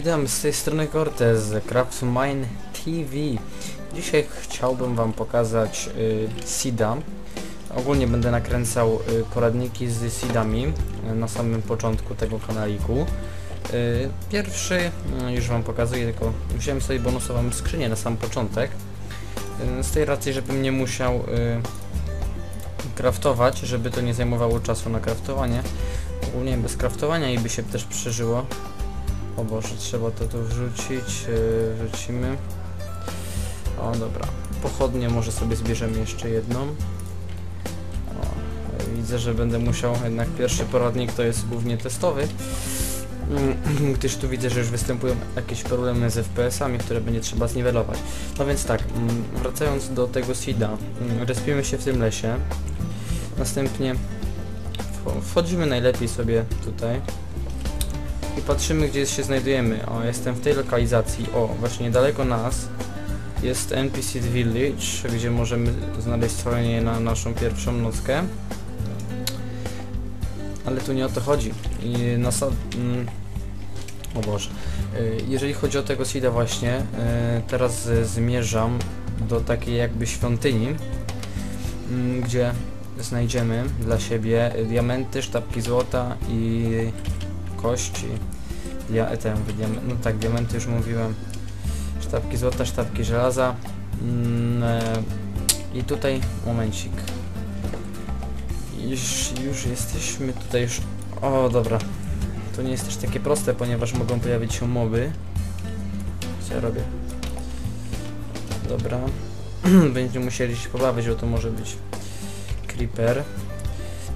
Witam z tej strony Cortez z Craft Mine TV. Dzisiaj chciałbym Wam pokazać y, Sida. Ogólnie będę nakręcał y, poradniki z Seedami y, na samym początku tego kanaliku. Y, pierwszy y, już Wam pokazuję, tylko wziąłem sobie bonusową skrzynię na sam początek. Y, z tej racji, żebym nie musiał y, kraftować, żeby to nie zajmowało czasu na kraftowanie. Ogólnie bez kraftowania i by się też przeżyło. O Boże, trzeba to tu wrzucić. Yy, wrzucimy. O, dobra. Pochodnie może sobie zbierzemy jeszcze jedną. O, widzę, że będę musiał, jednak pierwszy poradnik to jest głównie testowy. Mm, Gdyż tu widzę, że już występują jakieś problemy z FPS-ami, które będzie trzeba zniwelować. No więc tak, mm, wracając do tego seeda, mm, respimy się w tym lesie. Następnie wcho- wchodzimy najlepiej sobie tutaj i patrzymy gdzie się znajdujemy. O, jestem w tej lokalizacji. O, właśnie niedaleko nas jest NPC Village, gdzie możemy znaleźć schronienie na naszą pierwszą nockę. Ale tu nie o to chodzi. I nasa- mm, o Boże. Y, Jeżeli chodzi o tego seeda właśnie, y, teraz zmierzam do takiej jakby świątyni, mm, gdzie znajdziemy dla siebie diamenty, sztabki złota i kości. Ja, diam no tak, diamenty już mówiłem. Sztabki złota, sztabki żelaza. Mm, e, I tutaj, momencik. Już, już jesteśmy tutaj już... O, dobra. To nie jest też takie proste, ponieważ mogą pojawić się moby. Co ja robię? Dobra. Będziemy musieli się pobawić, bo to może być creeper.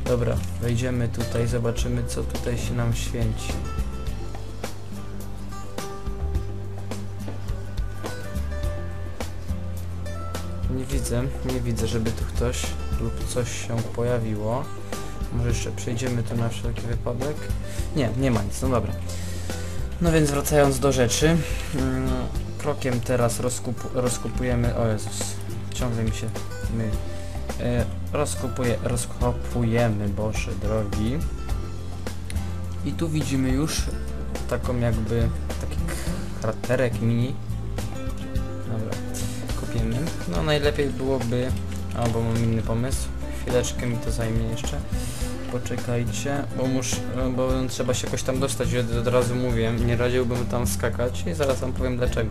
Dobra, wejdziemy tutaj, zobaczymy co tutaj się nam święci. Nie widzę, nie widzę, żeby tu ktoś lub coś się pojawiło. Może jeszcze przejdziemy tu na wszelki wypadek. Nie, nie ma nic, no dobra. No więc wracając do rzeczy. mm, Krokiem teraz rozkup rozkupujemy... O Jezus, ciągle mi się myli. E, rozkopuje, rozkopujemy, Boże drogi. I tu widzimy już taką jakby taki kraterek mini. Dobra, kopiemy. No najlepiej byłoby, albo mam inny pomysł. Chwileczkę mi to zajmie jeszcze. Poczekajcie, bo muszę, bo trzeba się jakoś tam dostać, od razu mówię, nie radziłbym tam skakać i zaraz wam powiem dlaczego.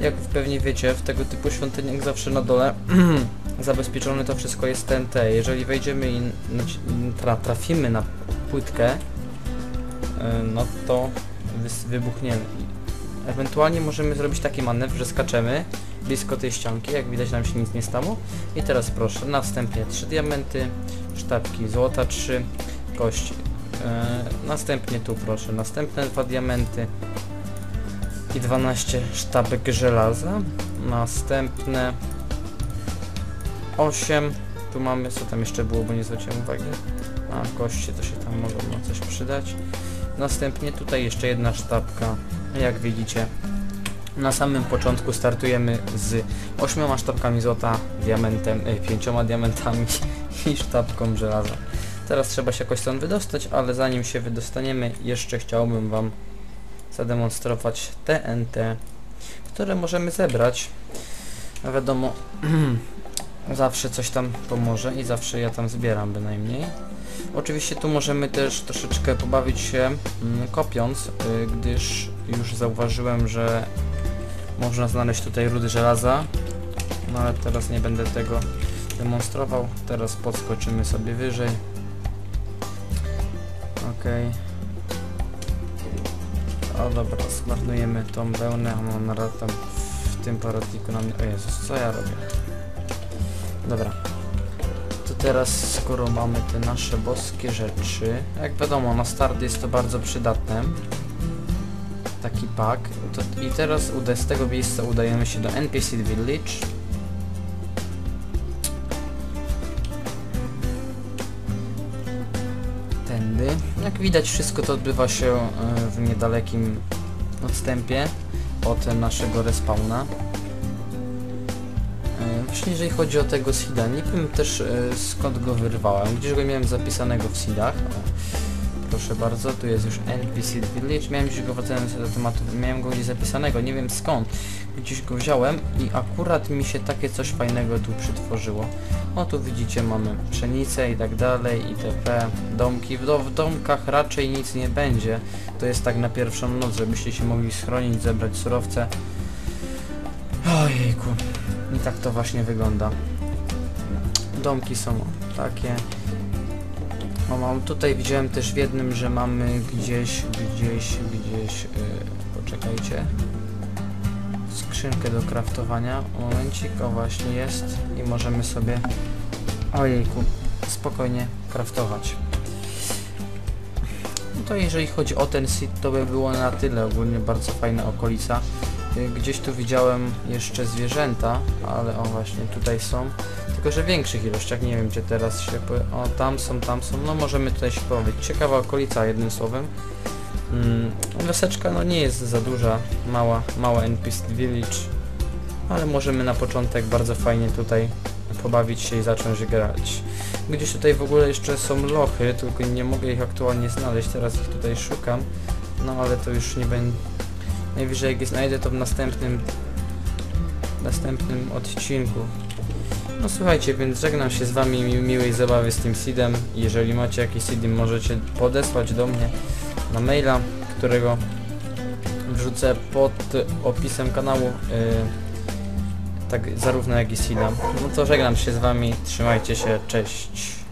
Jak pewnie wiecie, w tego typu świątyniach zawsze na dole zabezpieczone to wszystko jest TNT. Jeżeli wejdziemy i trafimy na płytkę, y, no to wybuchniemy. Ewentualnie możemy zrobić taki manewr, że skaczemy blisko tej ścianki, jak widać nam się nic nie stało. I teraz proszę, następnie 3 diamenty, sztabki złota 3, kości. Y, następnie tu proszę, następne dwa diamenty i 12 sztabek żelaza. Następne 8. Tu mamy, co tam jeszcze było, bo nie zwróciłem uwagi. A, kości to się tam mogą na coś przydać. Następnie tutaj jeszcze jedna sztabka. Jak widzicie, na samym początku startujemy z 8 sztabkami złota, diamentem, y, 5 diamentami i sztabką żelaza. Teraz trzeba się jakoś stąd wydostać, ale zanim się wydostaniemy, jeszcze chciałbym Wam zademonstrować TNT, które możemy zebrać. Wiadomo, zawsze coś tam pomoże i zawsze ja tam zbieram bynajmniej. Oczywiście tu możemy też troszeczkę pobawić się mm, kopiąc, y, gdyż już zauważyłem, że można znaleźć tutaj rudy żelaza, no ale teraz nie będę tego demonstrował. Teraz podskoczymy sobie wyżej. Okej. O dobra, zmarnujemy tą wełnę, a mam na tam w tym parodniku na mnie... O Jezus, co ja robię? Dobra. To teraz, skoro mamy te nasze boskie rzeczy, jak wiadomo, na start jest to bardzo przydatne. Taki pak. To, I teraz z tego miejsca udajemy się do NPC Village. Tędy. Jak widać, wszystko to odbywa się e, w niedalekim odstępie od naszego respawna. Właśnie jeżeli chodzi o tego seeda, nie wiem też e, skąd go wyrwałem, gdzieś go miałem zapisanego w seedach. O, proszę bardzo, tu jest już NPC Village. Miałem gdzieś go wracając do tematu, miałem go gdzieś zapisanego, nie wiem skąd. Gdzieś go wziąłem i akurat mi się takie coś fajnego tu przytworzyło. O tu widzicie mamy pszenicę i tak dalej, itp. Domki. W, w domkach raczej nic nie będzie. To jest tak na pierwszą noc, żebyście się mogli schronić, zebrać surowce. Ojejku. I tak to właśnie wygląda. Domki są takie. O, mam tutaj widziałem też w jednym, że mamy gdzieś, gdzieś, gdzieś, yy, poczekajcie. Skrzynkę do kraftowania. Momencik, o właśnie jest i możemy sobie, ojejku, spokojnie kraftować. No to jeżeli chodzi o ten sit, to by było na tyle. Ogólnie bardzo fajna okolica. Gdzieś tu widziałem jeszcze zwierzęta, ale o właśnie tutaj są. Tylko, że w większych ilościach, nie wiem gdzie teraz się... O, tam są, tam są, no możemy tutaj się połowić. Ciekawa okolica, jednym słowem. Mm, wioseczka no nie jest za duża, mała, mała NPC Village, ale możemy na początek bardzo fajnie tutaj pobawić się i zacząć grać. Gdzieś tutaj w ogóle jeszcze są lochy, tylko nie mogę ich aktualnie znaleźć, teraz ich tutaj szukam, no ale to już nie będzie... Najwyżej jak je znajdę to w następnym następnym odcinku. No słuchajcie, więc żegnam się z wami, mi miłej zabawy z tym seedem. Jeżeli macie jakiś seed, możecie podesłać do mnie na maila, którego wrzucę pod opisem kanału, yy, tak zarówno jak i seeda. No to żegnam się z wami, trzymajcie się, cześć.